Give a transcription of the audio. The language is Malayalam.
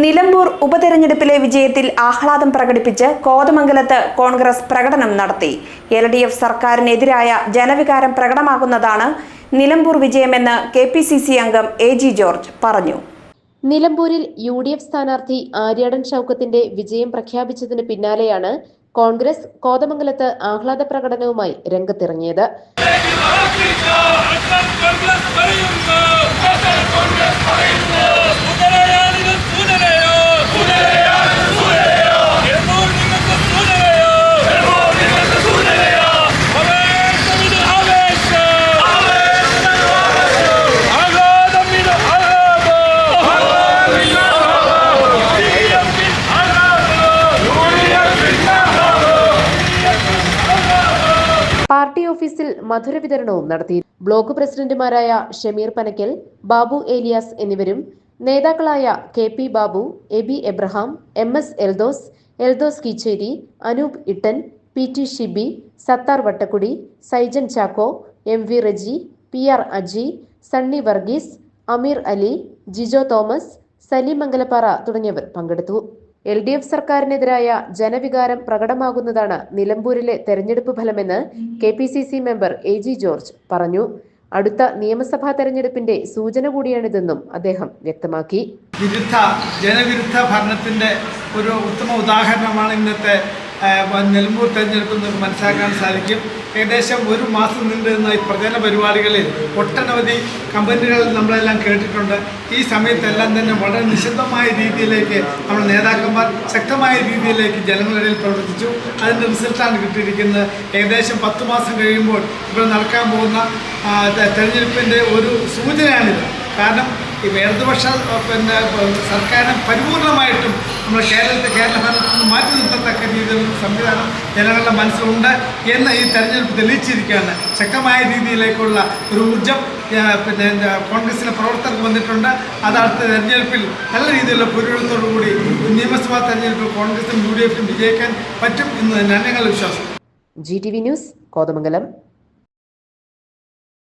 നിലമ്പൂർ ഉപതെരഞ്ഞെടുപ്പിലെ വിജയത്തിൽ ആഹ്ലാദം പ്രകടിപ്പിച്ച് കോതമംഗലത്ത് കോൺഗ്രസ് പ്രകടനം നടത്തി. എൽ ഡി എഫ് സർക്കാരിനെതിരായ ജനവികാരം പ്രകടമാകുന്നതാണ് നിലമ്പൂർ വിജയമെന്ന് കെ പി സി സി അംഗം എ ജി ജോർജ് പറഞ്ഞു. നിലമ്പൂരിൽ യു ഡി എഫ് സ്ഥാനാർത്ഥി ആര്യാടൻ ഷൗക്കത്തിന്റെ വിജയം പ്രഖ്യാപിച്ചതിന് പിന്നാലെയാണ് കോൺഗ്രസ് കോതമംഗലത്ത് ആഹ്ലാദ പ്രകടനവുമായി രംഗത്തിറങ്ങിയത്. ഓഫീസിൽ മധുര വിതരണവും നടത്തി. ബ്ലോക്ക് പ്രസിഡന്റുമാരായ ഷമീർ പനക്കൽ ബാബു ഏലിയാസ് എന്നിവരും നേതാക്കളായ K P Babu A B Abraham M S Eldhose Eldhose Keecheri Anoop Ittan P T Shibi Sathar Vattakudi Saijan Chacko M V Reji P R Aji Sunny Varghese Ameer Ali Jijo Thomas Saleem Mangalappara തുടങ്ങിയവർ പങ്കെടുത്തു. എൽ ഡി എഫ് സർക്കാരിനെതിരായ ജനവികാരം പ്രകടമാകുന്നതാണ് നിലമ്പൂരിലെ തെരഞ്ഞെടുപ്പ് ഫലമെന്ന് K P C C member A G George പറഞ്ഞു. അടുത്ത നിയമസഭാ തെരഞ്ഞെടുപ്പിന്റെ സൂചന കൂടിയാണിതെന്നും അദ്ദേഹം വ്യക്തമാക്കി. വിരുദ്ധ ജനവിരുദ്ധ ഭരണത്തിന്റെ ഒരു ഉത്തമ ഉദാഹരണമാണ് ഇന്നത്തെ ആ, നിലമ്പൂർ തെരഞ്ഞെടുപ്പ് നിന്ന് മനസ്സിലാക്കാൻ സാധിക്കും. ഏകദേശം ഒരു മാസം നീണ്ടുനിന്ന ഈ പ്രചരണ പരിപാടികളിൽ ഒട്ടനവധി കമ്പനികൾ നമ്മളെല്ലാം കേട്ടിട്ടുണ്ട്. ഈ സമയത്തെല്ലാം തന്നെ വളരെ നിശബ്ദമായ രീതിയിലേക്ക് നമ്മുടെ നേതാക്കന്മാർ ശക്തമായ രീതിയിലേക്ക് ജനങ്ങളിടയിൽ പ്രവർത്തിച്ചു. അതിന്റെ റിസൾട്ടാണ് കിട്ടിയിരിക്കുന്നത്. ഏകദേശം പത്ത് മാസം കഴിയുമ്പോൾ ഇവിടെ നടക്കാൻ പോകുന്ന തെരഞ്ഞെടുപ്പിന്റെ ഒരു സൂചനയാണിത്. കാരണം ഈ ഇടതുപക്ഷ പിന്നെ സർക്കാരിനെ പരിപൂർണമായിട്ടും നമ്മുടെ കേരളത്തെ കേരള ഭരണത്തിൽ നിന്ന് മാറ്റി നിർത്തത്തക്ക രീതിയിലുള്ള സംവിധാനം ജനങ്ങളുടെ മനസ്സിലുണ്ട് എന്ന് ഈ തെരഞ്ഞെടുപ്പ് തെളിയിച്ചിരിക്കുകയാണ്. ശക്തമായ രീതിയിലേക്കുള്ള ഒരു ഊർജം പിന്നെ കോൺഗ്രസിലെ പ്രവർത്തകർക്ക് വന്നിട്ടുണ്ട്. അത് അടുത്ത തെരഞ്ഞെടുപ്പിൽ നല്ല രീതിയിലുള്ള പുരോഗതിയോടു കൂടി നിയമസഭാ തെരഞ്ഞെടുപ്പിൽ കോൺഗ്രസും യു ഡി എഫിനും വിജയിക്കാൻ പറ്റും എന്ന് തന്നെ ഞങ്ങളുടെ വിശ്വാസം. G T V news Kothamangalam.